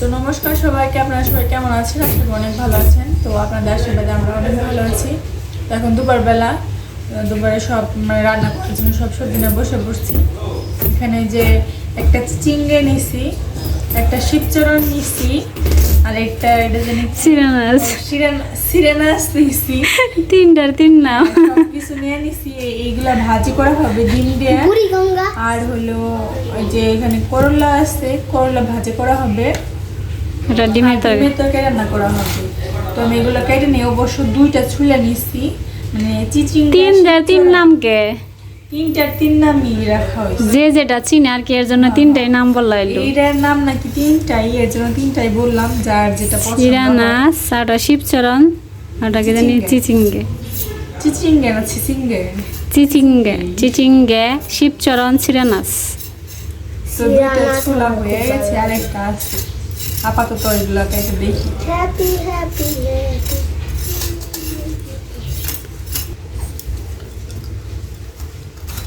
তো নমস্কার সবাইকে আপনারা সবাই কেমন আছেন? আশা করি অনেক ভালো আছেন। তো আপনাদের আশীর্বাদে আমরা অনেক ভালো আছি। তো এখন দুপুরবেলা দুপুরে সব মানে রান্না করার জন্য সব সবজি নিয়ে বসে বসছি এখানে যে একটা চিংড়ে নিছি একটা শিবচরণ নিছি আর একটা এটা জানি সিরানাস। সিরেন- সিরেনাস নিছি। তিনটার তিন নাম। কিছু নিয়ে নিছি এইগুলা ভাজি করা হবে ডিম দিয়ে। আর হলো ওই যে এখানে করলা আছে করলা ভাজি করা হবে। এটা ডিমের তরকারি। ডিমের তরকারি রান্না করা হবে তো আমি এগুলো কেটে নিয়ে অবশ্য দুইটা ছুলে নিছি। মানে চিচিং তিনটার তিন নাম কে? তিনটার তিন নামই রাখা হয়েছে। যে যেটা চিনে আর কি এর জন্য তিনটাই নাম বললা এলো নাম নাকি তিনটাই এর জন্য তিনটাই বললাম যার যেটা পছন্দ হয়। শিবচরণ ওটা কি জানি চিচিঙ্গে। চিচিঙ্গে। না চিচিঙ্গে? চিচিঙ্গে চিচিঙ্গে শিবচরণ সিরানাস। তো দুইটা ছোলা হয়ে গেছে আর একটা আছে। আপাতত এগুলো কেটে দেখি। হ্যাপি হ্যাপি হ্যাপি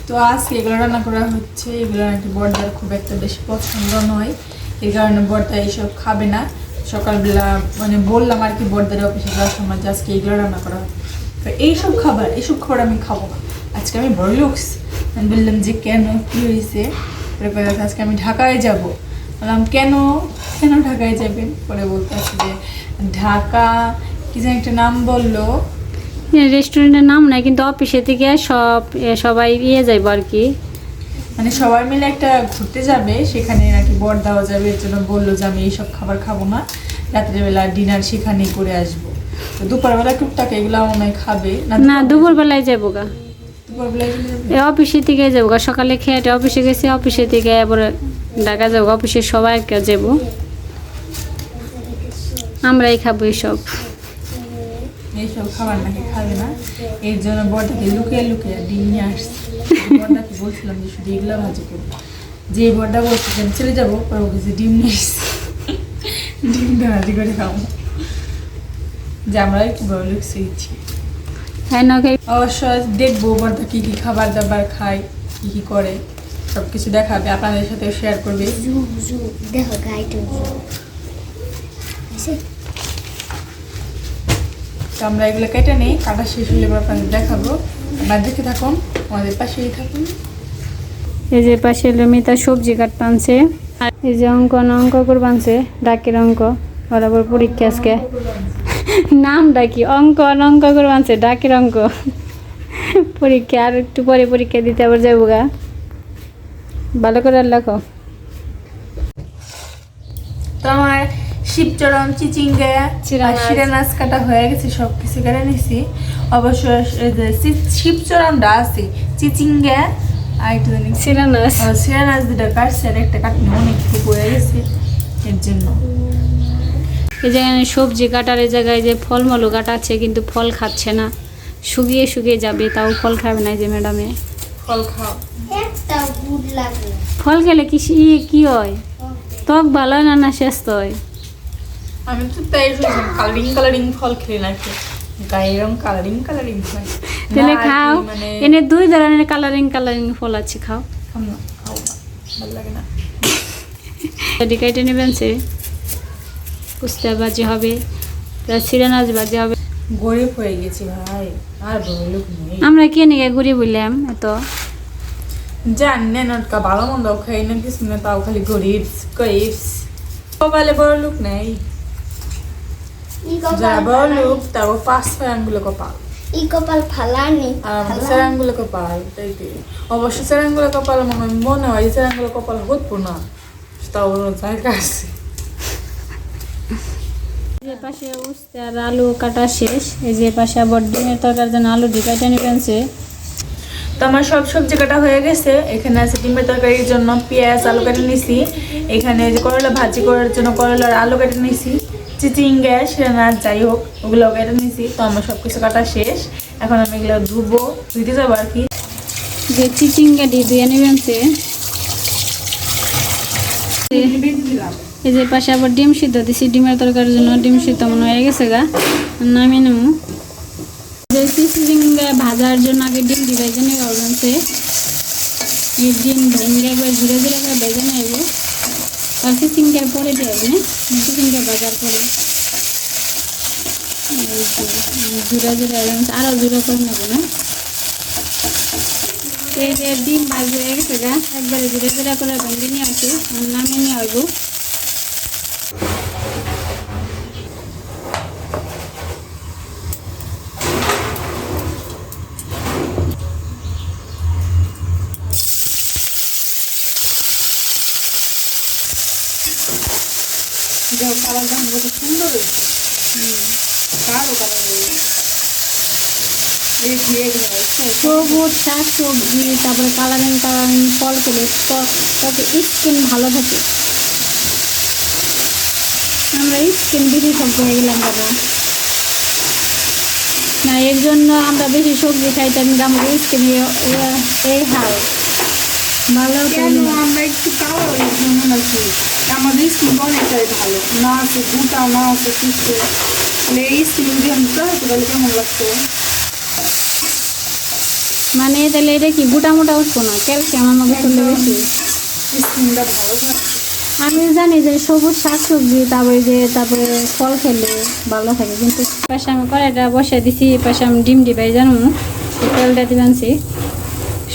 তো আজকে এগুলো রান্না করা হচ্ছে। এগুলো নাকি বর্দার খুব একটা বেশি পছন্দ নয়। এই কারণে বর্দা এইসব খাবে না। সকালবেলা মানে বললাম আর কি বর্দার অফিসে যাওয়ার সময় যে আজকে এগুলো রান্না করা তো এইসব খাবার এইসব খাবার আমি খাব না। আজকে আমি বড় লুকস। আমি বললাম যে কেন কী হয়েছে? পরে বলে, আজকে আমি ঢাকায় যাব। বললাম কেন? কেন ঢাকায় যাবেন। পরে বলতে যে ঢাকা কি যেন একটা নাম বলল? রেস্টুরেন্টের নাম নাই কিন্তু অফিসে থেকে সব সবাই ইয়ে যাইব আর কি। মানে সবাই মিলে একটা ঘুরতে যাবে সেখানে নাকি বর দেওয়া যাবে এর জন্য বলল যে আমি এইসব খাবার খাব না রাত্রেবেলা ডিনার সেখানেই করে আসব। দুপুরবেলা টুকটাক এগুলো মনে হয় খাবে না দুপুরবেলায় যাব? গা অফিসে থেকে যাব সকালে খেয়ে অফিসে গেছি অফিসে থেকে এবার ঢাকা যাব অফিসে সবাই যাব আমরাই খাব এইসব এইসব খাবার নাকি খাবে না? এর জন্য লুকিয়ে লুকিয়ে ডিম নিয়ে আসছে। বলছিলাম যে শুধু এগুলো ভাজি করব। যে বলছে যে চলে যাব পরে যে ডিম নিয়ে এসছে ডিম দিয়ে ভাজি করে খাব। যে আমরা একটু বড় লুক শিখছি হ্যাঁ না অবশ্য দেখব বর্দা কী কী খাবার দাবার খায় কী কী করে। সব কিছু দেখাবে আপনাদের সাথে শেয়ার করবে। জু জু দেখো গাইড আছে তো আমরা এগুলো কেটে নিই কাটা শেষ হলে আপনাদের দেখাবো। আপনার দেখে থাকুন আমাদের পাশেই থাকুন। এই যে পাশে লমিতা সবজি কাট টানছে আর এই যে অঙ্ক না অঙ্ক করে বানছে ডাকের অঙ্ক। বরাবর পরীক্ষা আজকে। নাম ডাকি অঙ্ক অঙ্ক করে বানছে ডাকের অঙ্ক। পরীক্ষা আর একটু পরে পরীক্ষা দিতে আবার যাব গা। ভালো করে আর লেখো। তো আমার শিবচরণ চিচিঙ্গে। শিরানাচ কাটা হয়ে গেছে সব কিছু কেটে নিছি। অবশ্য এই যে চি- শিবচরণটা আছে চিচিঙ্গে আর একটু জানি। সিরানাস শিরানাচ দুটা কাটছে আর একটা কাটনি অনেক পড়ে গেছে এর জন্য। এই জায়গায় সবজি কাটার এই জায়গায় যে ফলমূল কাটা আছে কিন্তু ফল খাচ্ছে না। শুকিয়ে শুকিয়ে যাবে তাও ফল খাবে না যে ম্যাডামে। ফল খাও। একটা গুড লাগে ফল খেলে কি কি হয়? ত্বক ভালো হয় না না স্বাস্থ্য হয়? আমি তো তাই শুনলাম কালারিং কালারিং ফল খেলে নাকি? গায়ের রং কালারিং কালারিং হয় তাহলে খাও। মানে? এনে দুই ধরনের কালারিং কালারিং ফল আছে খাও। ভালো লাগে না। কেটে নেবেন সে। কুস্তা বাজি হবে সিরানাজ বাজি হবে। গরিব হয়ে গেছি ভাই আর লোক নেই। আমরা কে নিয়ে ঘুরে বললাম এত? জান না নটকা ভালো মন্দ খাই না কিছু না তাও খালি গরিব গরিব। কপালে বড় লোক নেই। ই কপাল ই ফালানি কপাল। তাই অবশ্য কপাল মনে মনে হয় কপাল হতো না তাও জায়গা আছে যে পাশে উস্তে আর আলু কাটা শেষ এই যে পাশে আবার ডিমের তরকার জন্য আলু ঢিকাইতে নেবেন সে তো আমার সব সবজি কাটা হয়ে গেছে। এখানে আছে ডিমের তরকারির জন্য পেঁয়াজ আলু কেটে নিছি। এখানে যে করলা ভাজি করার জন্য করলার আলু কেটে নিছি। চিচিং গ্যাস, রান্নার যাই হোক, ওগুলো কেটে নিছি তো আমার সব কিছু কাটা শেষ। এখন আমি এগুলো ধুবো ধুইতে যাব আর কি। যে চিচিঙ্গা দিয়ে নেবেন সে। এই যে পাশে আবার ডিম সিদ্ধ দিছি, ডিমের তরকারির জন্য ডিম সিদ্ধ মনে হয়ে গেছে গা। নামিয়ে নেব। যে চিচিঙ্গা ভাজার জন্য আগে ডিম দিবে জেনে সে। এই ডিম ভেঙে একবার ঘুরে ঘুরে ভেজে নেব। আর সিঙ্গার পরে দিয়ে হবে না? চিচিঙ্গার বাজার পরে। জোড়া জোড়া আরও জুড়া করে নেব না? এই যে, ডিম বাজে গেছে একবারে জুড়ে জুড়া করে ভেঙে নিয়ে আসি। নামে নিয়ে আসব যাও কালারটা কত সুন্দর হয়েছে কালো কালার। সবুজ শাক সবজি তারপরে কালারিং কালারিং ফল খেলে তত স্কিন ভালো থাকে। আমরা স্কিন বিশেষজ্ঞ হয়ে গেলাম বাবা। না এর জন্য আমরা বেশি সবজি খাইতাম আমাদের স্কিন এই হাল ভালো আমরা একটু কালো আমাদের স্কিন অনেকটাই ভালো। না আছে গোটা না আছে কিছু মানে এই স্কিন ট্রাই করি তাহলে কেমন লাগতো? মানে তাহলে এটা কি গোটা মোটা উঠবো না? ক্যালসিয়াম আমাকে করলে বেশি। স্কিনটা ভালো আমি জানি যে সবুজ শাক সবজি তারপরে যে তারপরে ফল খেলে ভালো থাকে। কিন্তু পাশে আমি কড়াইটা বসে দিছি পাশে আমি ডিম দিবাই জানো। তেলটা দিবানছি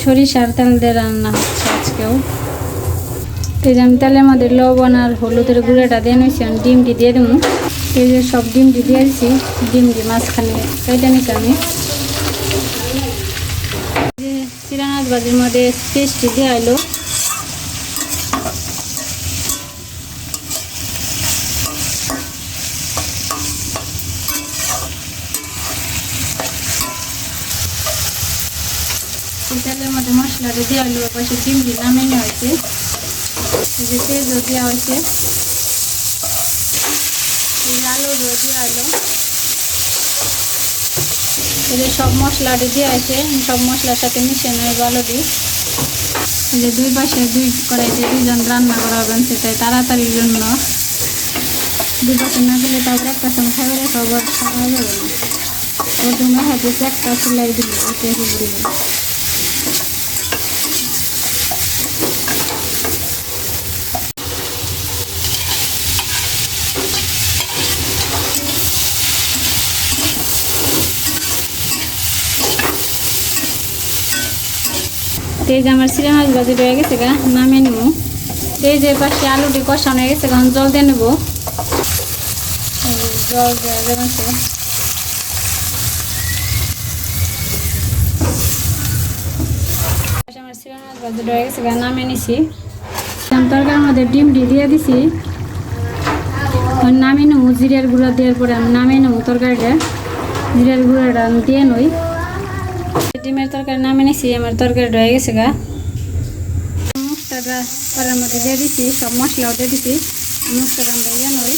সরিষার তেল দিয়ে রান্না হচ্ছে আজকেও। এই যে আমি তেলের মধ্যে লবণ আর হলুদের গুঁড়োটা দিয়ে নিয়েছি, আমি ডিমটি দিয়ে দেবো। এই যে সব ডিমটি দিয়ে দিছি ডিমটি মাঝখানে কেটে নিচ্ছি আমি যে মধ্যে পেস্টটি দিয়ে এই তেলের মধ্যে মশলাটা দেওয়া হলো পাশে ডিম দিয়ে নামে নেওয়া হয়েছে। এই যে তেজও দেওয়া হয়েছে আলু। দেওয়া এই যে সব মশলাটা দেওয়া আছে সব মশলার সাথে মিশিয়ে নেব আলু দিই যে দুই পাশে দুই কড়াইতে দুইজন রান্না করা হবেন সেটাই তাড়াতাড়ির জন্য। দুই পাশে না গেলে তারপর একটা সময় খাবে আবার খাওয়া যাবে না। প্রথমে হাতে একটা সেলাই দিল দিল। এই যে আমার সিরা মাছ ভাজি রয়ে গেছে গা, নামিয়ে নেব। এই যে পাশে আলুটি কষানো হয়ে গেছে গা জল দিয়ে নেব। জল দেওয়া যাবে মাছ নামিয়ে নিছি। দিয়ে দিছি। নামিয়ে নেব, জিরের গুঁড়া দেওয়ার পরে আমি নামিয়ে নেব তরকারিটা। জিরের গুঁড়াটা দিয়ে নই। ডিমের তরকারি নামে নিছি, আমার তরকারি রয়ে গেছে গা। মশলাটা করার মধ্যে দিয়ে দিছি, সব মশলাও দিয়ে দিছি। মশলাটা আমরা ইয়ে নই।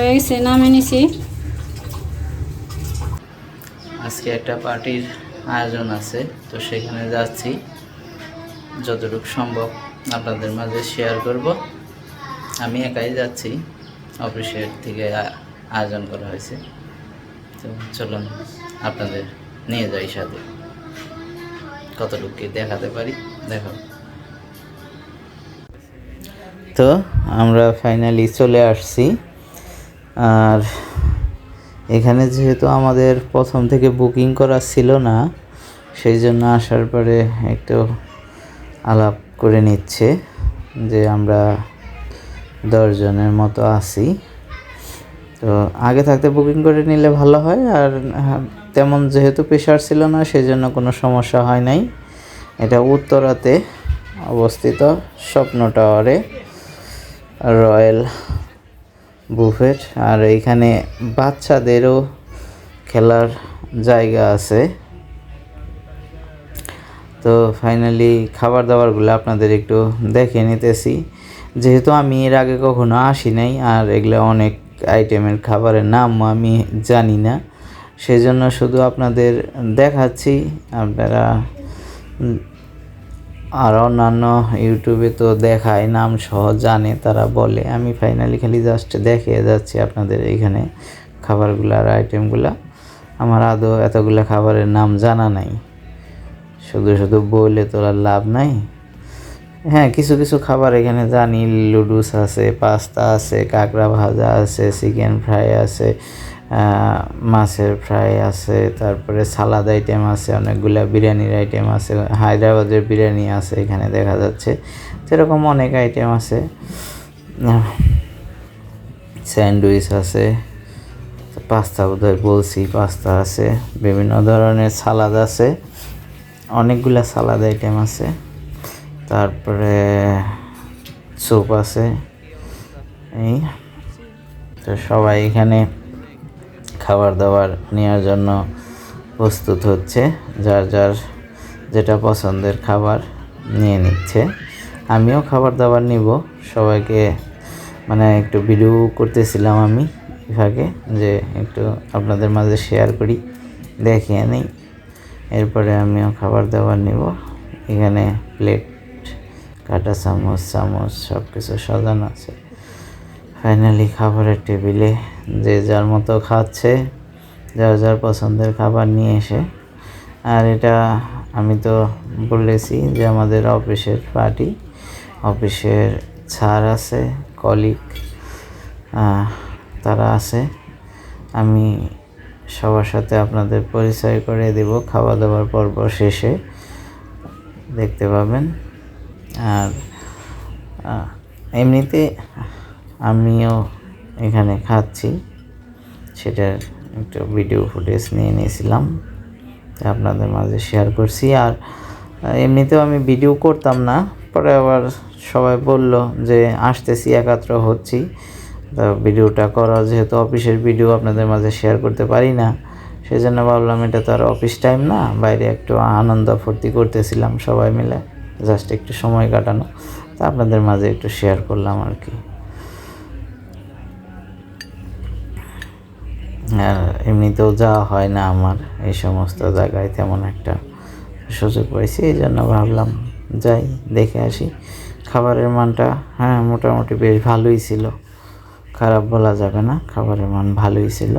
হয়ে গেছে, নামে নিছি। আজকে একটা পার্টির আয়োজন আছে, তো সেখানে যাচ্ছি। যতটুকু সম্ভব আপনাদের মাঝে শেয়ার করব। আমি একাই যাচ্ছি অফিসের থেকে আয়োজন করা হয়েছে। তো চলুন, আপনাদের নিয়ে যাই সাথে। কতটুকু দেখাতে পারি? দেখো। তো আমরা ফাইনালি চলে আসছি। আর এখানে যেহেতু আমাদের প্রথম থেকে বুকিং করা ছিল না, সেই জন্য আসার পরে একটু আলাপ করে নিচ্ছে যে আমরা দশজনের মতো আছি। তো আগে থাকতে বুকিং করে নিলে ভালো হয় আর হ্যাঁ, তেমন যেহেতু প্রেশার ছিল না সেই জন্য কোনো সমস্যা হয় নাই। এটা উত্তরাতে অবস্থিত স্বপ্ন টাওয়ারে রয়্যাল বুফেট। আর এইখানে বাচ্চাদেরও খেলার জায়গা আছে। তো ফাইনালি খাবার দাবারগুলো আপনাদের একটু দেখে নিতেছি। যেহেতু আমি এর আগে কখনো আসি নাই, আর এগুলো অনেক আইটেমের খাবারের নাম আমি জানি না। সেজন্য শুধু আপনাদের দেখাচ্ছি, আপনারা আর অন্যান্য ইউটিউবে তো দেখায়, নাম সহ জানে, তারা বলে। আমি ফাইনালি খালি জাস্ট দেখে যাচ্ছি আপনাদের এখানে খাবারগুলার আইটেমগুলা আমার আদৌ এতগুলা খাবারের নাম জানা নাই। শুধু শুধু বললে তো আর লাভ নাই? হ্যাঁ কিছু কিছু খাবার এখানে জানি লুডুস আছে, পাস্তা আছে, কাঁকড়া ভাজা আছে, চিকেন ফ্রাই আছে মাছের ফ্রাই আছে, তারপরে সালাদ আইটেম আছে, অনেকগুলা বিরিয়ানির আইটেম আছে, হায়দ্রাবাদের বিরিয়ানি আছে এখানে দেখা যাচ্ছে তো এরকম অনেক আইটেম আছে। স্যান্ডউইচ আছে, পাস্তা বোধহয় বলছি, পাস্তা আছে, বিভিন্ন ধরনের সালাদ আছে। অনেকগুলা সালাদ আইটেম আছে। তারপরে স্যুপ আছে। এই তো সবাই এখানে খাবার দাবার নেওয়ার জন্য প্রস্তুত হচ্ছে। যার যার যেটা পছন্দের খাবার নিয়ে নিচ্ছে। আমিও খাবার দাবার নিব। সবাইকে মানে একটু ভিডিও করতেছিলাম আমি ফাঁকে যে একটু আপনাদের মাঝে শেয়ার করি। দেখিয়ে নিই। এরপরে আমিও খাবার দাবার নিব। এখানে প্লেট কাটা চামচ চামচ সব কিছু সাজানো আছে। ফাইনালি খাবারের টেবিলে যে যার মতো খাচ্ছে, যার যার পছন্দের খাবার নিয়ে এসে। আর এটা আমি তো বলেছি যে আমাদের অফিসের পার্টি অফিসের ছাড় আছে কলিগ তারা আছে। আমি সবার সাথে আপনাদের পরিচয় করে দেব, খাওয়া দাওয়ার পর্ব শেষে। দেখতে পাবেন। আর এমনিতে আমিও এখানে খাচ্ছি। সেটার একটা ভিডিও ফুটেজ নিয়ে নিয়েছিলাম। আপনাদের মাঝে শেয়ার করছি। আর, এমনিতেও আমি ভিডিও করতাম না। পরে আবার সবাই বলল যে, আসতেছি, একাত্র হচ্ছি। ভিডিওটা করা যেহেতু অফিসের ভিডিও, আপনাদের মাঝে শেয়ার করতে পারি না। সেই জন্য ভাবলাম এটা তো আর অফিস টাইম না, বাইরে একটু আনন্দ ফুর্তি করতেছিলাম সবাই মিলে জাস্ট একটু সময় কাটানো। তা আপনাদের মাঝে একটু শেয়ার করলাম আর কি। আর এমনিতেও যাওয়া হয় না আমার, এই সমস্ত জায়গায় তেমন একটা সুযোগ পাইছি, এই জন্য ভাবলাম যাই, দেখে আসি। খাবারের মানটা হ্যাঁ মোটামুটি বেশ ভালোই ছিল। খারাপ বলা যাবে না, খাবারের মান ভালোই ছিল।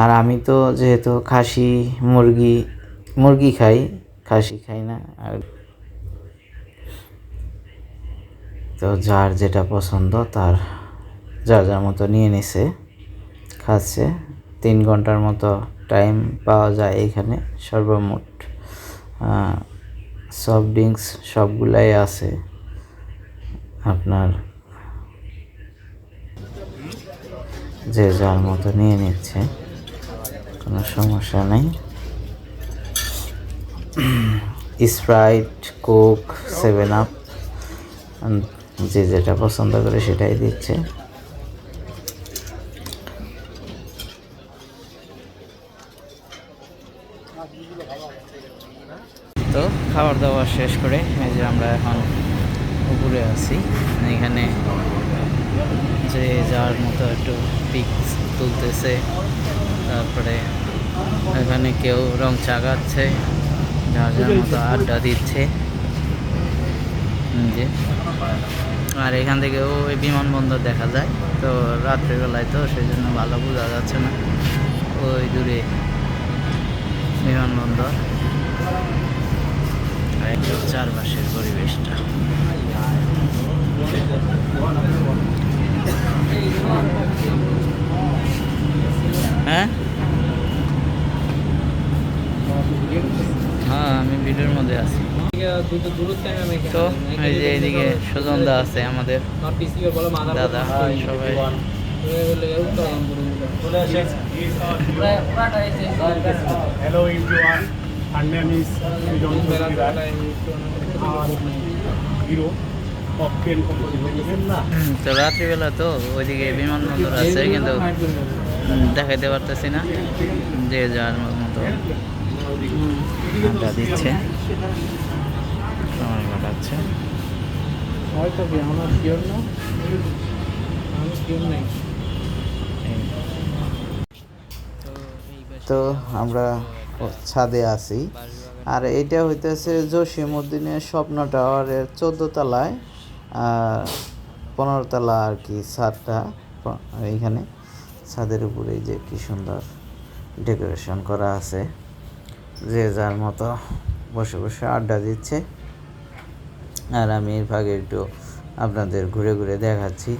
আর আমি তো যেহেতু খাসি, মুরগি মুরগি খাই, খাসি খাই না, আর তো যার যেটা পছন্দ তার যার যার মতো নিয়ে নিছে, খাচ্ছে। তিন ঘণ্টার মতো টাইম পাওয়া যায় এখানে, সর্বমোট সফট ড্রিঙ্কস সবগুলাই আছে। আপনার যে যার মতো নিয়ে নিচ্ছে, কোনো সমস্যা নেই। স্প্রাইট কোক সেভেন আপ যে যেটা পছন্দ করে সেটাই দিচ্ছে। তো খাবার দাবার শেষ করে, এই যে আমরা এখন উপরে আছি। এখানে যে যার মতো একটু পিক তুলতেছে। তারপরে এখানে কেউ রং চাগাচ্ছে যার যার মতো আড্ডা দিচ্ছে। যে। আর এখান থেকে ওই বিমানবন্দর দেখা যায়। তো রাত্রেবেলায় তো সেই জন্য ভালো বোঝা যাচ্ছে না। ওই দূরে বিমানবন্দর। চারপাশের পরিবেশটা হ্যাঁ হ্যাঁ আমি ভিডিওর মধ্যে আছি। তো এই যে এইদিকে সুজনদা আছে আমাদের। দাদা সবাই। তো রাত্রিবেলা তো ওইদিকে বিমানবন্দর আছে কিন্তু উম, দেখাইতে পারতেছি না। যে যার মতো। আড্ডা দিচ্ছে। সময় কাটাচ্ছে। তো আমরা ছাদে আছি। আর এটা হইতেছে জসিমউদ্দিনের স্বপ্ন টাওয়ারের চোদ্দ তলায় আর পনেরো তলা আর কি ছাদটা এইখানে। ছাদের উপরে যে কি সুন্দর ডেকোরেশন করা আছে। যে যার মতো বসে বসে আড্ডা দিচ্ছে। আর আমি এর ভাগে একটু আপনাদের ঘুরে ঘুরে দেখাচ্ছি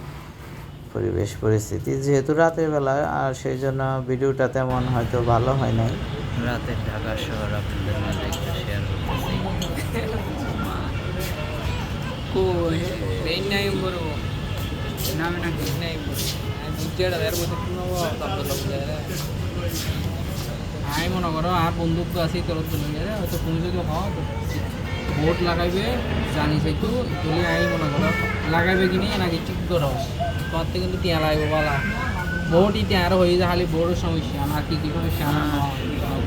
পরিবেশ পরিস্থিতি। যেহেতু রাতের বেলা আর সেই জন্য ভিডিওটা তেমন হয়তো ভালো হয় নাই। রাতের ঢাকা শহর আপনাদের মাঝে একটু শেয়ার করতেছি। আই মনে করো আর বন্দুক তো আছেই তোর তো লইয়া হয়তো তুমি যদি হও ভোট লাগাইবে জানি তো তুলি আই মনে করো লাগাইবে কি নিয়ে নাকি ঠিক করো তোমার থেকে কিন্তু টিয়া লাগবে বলা। ভোটই টিয়া আরও হয়ে যায় খালি ভোটের সমস্যা না কি কি সমস্যা না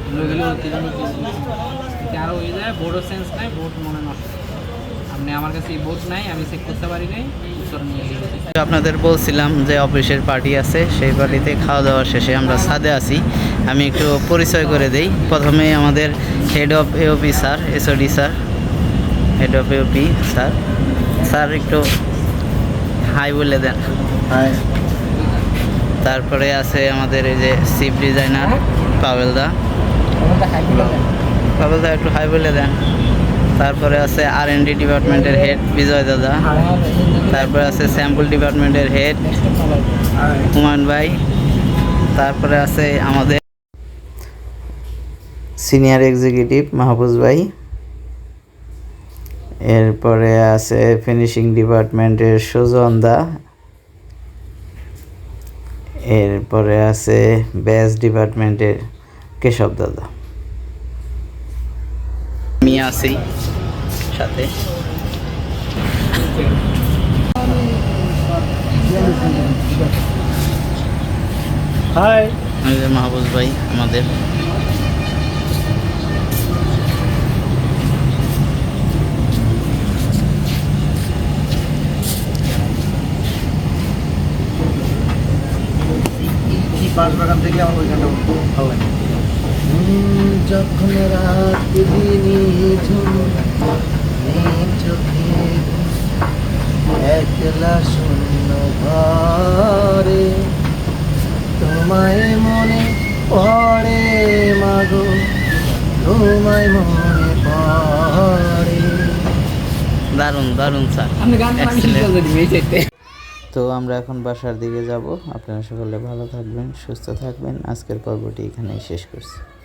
গেলে গেলে আরও হয়ে যায় ভোটের সেন্স নাই ভোট মনে নষ্ট। আপনি আমার কাছে এই ভোট নাই আমি চেক করতে পারি নাই উত্তর নিয়ে আপনাদের বলছিলাম যে অফিসের পার্টি আছে সেই পার্টিতে খাওয়া দাওয়া শেষে আমরা ছাদে আছি। আমি একটু পরিচয় করে দেই। প্রথমে আমাদের head of AOP sir SOD sir head of AOP sir sir একটু হাই বলে দেন। তারপরে আছে আমাদের এই যে চিফ ডিজাইনার পাবেল দা। পাবেল দা একটু হাই বলে দেন। তারপরে আছে আর এন ডি ডিপার্টমেন্টের হেড বিজয় দাদা। তারপরে আছে স্যাম্পল ডিপার্টমেন্টের হেড হুমায়ুন ভাই। তারপরে আছে আমাদের সিনিয়র এক্সিকিউটিভ মাহফুজ ভাই। এরপরে আছে ফিনিশিং ডিপার্টমেন্টের সুজন দা। এরপরে আছে ব্যাস ডিপার্টমেন্টের কেশব দাদা। আমি আছি সাথে। হাই মাহবুজ ভাই আমাদের। বাগান থেকে আমার ওইখানটা ভালো লাগে। যখন রাত দিনে চোখে একলা শূন্য ঘরে তোমায় মনে পড়ে মাগো তোমায় মনে পড়ে। দারুণ দারুণ স্যার। আপনি গান তো আমরা এখন বাসার দিকে যাব। আপনারা সকলে ভালো থাকবেন, সুস্থ থাকবেন। আজকের পর্বটি এখানেই শেষ করছি।